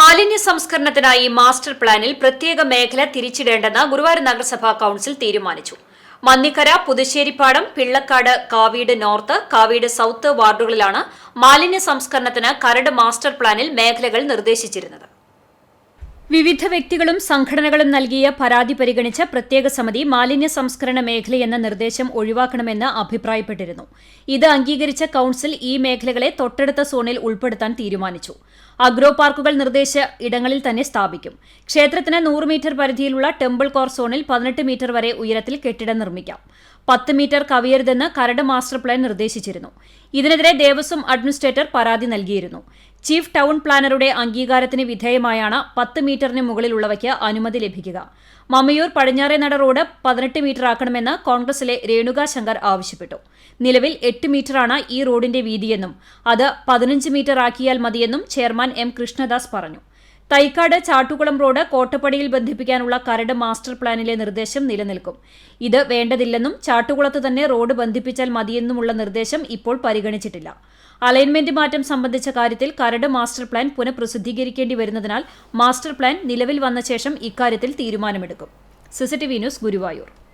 മാലിന്യ സംസ്കരണത്തിനായി മാസ്റ്റർ പ്ലാനിൽ പ്രത്യേക മേഖല തിരിച്ചിടേണ്ടെന്ന് ഗുരുവായൂർ നഗരസഭാ കൌൺസിൽ തീരുമാനിച്ചു. മന്നിക്കര പുതുശ്ശേരിപ്പാടം പിള്ളക്കാട് കാവീട് നോർത്ത് കാവീട് സൌത്ത് വാർഡുകളിലാണ് മാലിന്യ സംസ്കരണത്തിന് കരട് മാസ്റ്റർ പ്ലാനിൽ മേഖലകൾ നിർദ്ദേശിച്ചിരുന്നത്. വിവിധ വ്യക്തികളും സംഘടനകളും നൽകിയ പരാതി പരിഗണിച്ച പ്രത്യേക സമിതി മാലിന്യ സംസ്കരണ മേഖലയെന്ന നിർദ്ദേശം ഒഴിവാക്കണമെന്ന് അഭിപ്രായപ്പെട്ടിരുന്നു. ഇത് അംഗീകരിച്ച കൌൺസിൽ ഈ മേഖലകളെ തൊട്ടടുത്ത സോണിൽ ഉൾപ്പെടുത്താൻ തീരുമാനിച്ചു. അഗ്രോ പാർക്കുകൾ നിർദ്ദേശ ഇടങ്ങളിൽ തന്നെ സ്ഥാപിക്കും. ക്ഷേത്രത്തിന് നൂറ് മീറ്റർ പരിധിയിലുള്ള ടെമ്പിൾ കോർ സോണിൽ പതിനെട്ട് മീറ്റർ വരെ ഉയരത്തിൽ കെട്ടിടം നിർമ്മിക്കാം. പത്ത് മീറ്റർ കവിയരുതെന്ന് കരട് മാസ്റ്റർ പ്ലാൻ നിർദ്ദേശിച്ചിരുന്നു. ഇതിനെതിരെ ദേവസ്വം അഡ്മിനിസ്ട്രേറ്റർ പരാതി നൽകിയിരുന്നു. ചീഫ് ടൗൺ പ്ലാനറുടെ അംഗീകാരത്തിന് വിധേയമായാണ് പത്ത് മീറ്ററിന് മുകളിലുള്ളവയ്ക്ക് അനുമതി ലഭിക്കുക. മമ്മയൂർ പടിഞ്ഞാറേനട റോഡ് പതിനെട്ട് മീറ്റർ ആക്കണമെന്ന് കോൺഗ്രസിലെ രേണുക ശങ്കർ ആവശ്യപ്പെട്ടു. നിലവിൽ എട്ട് മീറ്ററാണ് ഈ റോഡിന്റെ വീതിയെന്നും അത് പതിനഞ്ച് മീറ്റർ ആക്കിയാൽ മതിയെന്നും ചെയർമാൻ എം കൃഷ്ണദാസ് പറഞ്ഞു. തൈക്കാട് ചാട്ടുകുളം റോഡ് കോട്ടപ്പടിയിൽ ബന്ധിപ്പിക്കാനുള്ള കരട് മാസ്റ്റർ പ്ലാനിലെ നിർദ്ദേശം നിലനിൽക്കും. ഇത് വേണ്ടതില്ലെന്നും ചാട്ടുകുളത്ത് തന്നെ റോഡ് ബന്ധിപ്പിച്ചാൽ മതിയെന്നുമുള്ള നിർദ്ദേശം ഇപ്പോൾ പരിഗണിച്ചിട്ടില്ല. അലൈൻമെന്റ് മാറ്റം സംബന്ധിച്ച കാര്യത്തിൽ കരട് മാസ്റ്റർ പ്ലാൻ പുനഃപ്രസിദ്ധീകരിക്കേണ്ടി വരുന്നതിനാൽ മാസ്റ്റർ പ്ലാൻ നിലവിൽ വന്ന ശേഷം ഇക്കാര്യത്തിൽ തീരുമാനമെടുക്കും. CCTV news Guruvayur.